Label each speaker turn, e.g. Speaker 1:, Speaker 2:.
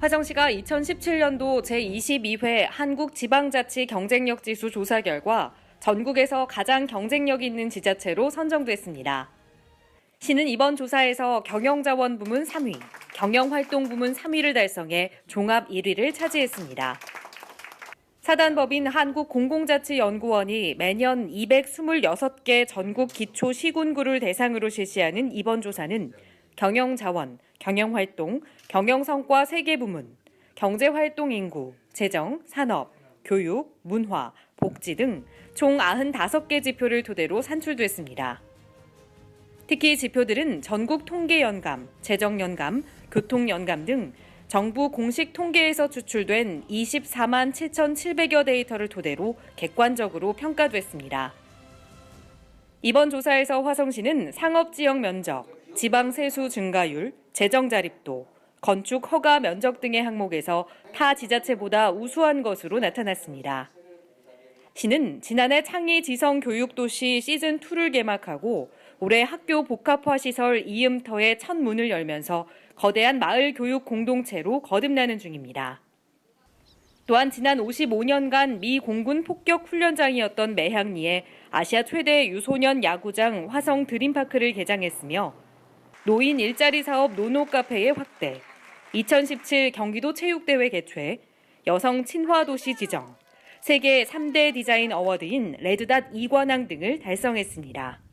Speaker 1: 화성시가 2017년도 제22회 한국지방자치 경쟁력 지수 조사 결과 전국에서 가장 경쟁력 있는 지자체로 선정됐습니다. 시는 이번 조사에서 경영자원 부문 3위, 경영활동 부문 3위를 달성해 종합 1위를 차지했습니다. 사단법인 한국공공자치연구원이 매년 226개 전국 기초 시군구를 대상으로 실시하는 이번 조사는 경영자원, 경영활동, 경영성과 3개 부문, 경제활동 인구, 재정, 산업, 교육, 문화, 복지 등 총 95개 지표를 토대로 산출됐습니다. 특히 지표들은 전국 통계연감, 재정연감, 교통연감 등 정부 공식 통계에서 추출된 24만 7,700여 데이터를 토대로 객관적으로 평가됐습니다. 이번 조사에서 화성시는 상업지역 면적, 지방 세수 증가율, 재정 자립도, 건축 허가 면적 등의 항목에서 타 지자체보다 우수한 것으로 나타났습니다. 시는 지난해 창의 지성 교육도시 시즌 2를 개막하고 올해 학교 복합화 시설 이음터의 첫 문을 열면서 거대한 마을 교육 공동체로 거듭나는 중입니다. 또한 지난 55년간 미 공군 폭격 훈련장이었던 매향리에 아시아 최대 유소년 야구장 화성 드림파크를 개장했으며 노인 일자리 사업 노노 카페의 확대, 2017 경기도 체육대회 개최, 여성 친화 도시 지정, 세계 3대 디자인 어워드인 레드닷 이관왕 등을 달성했습니다.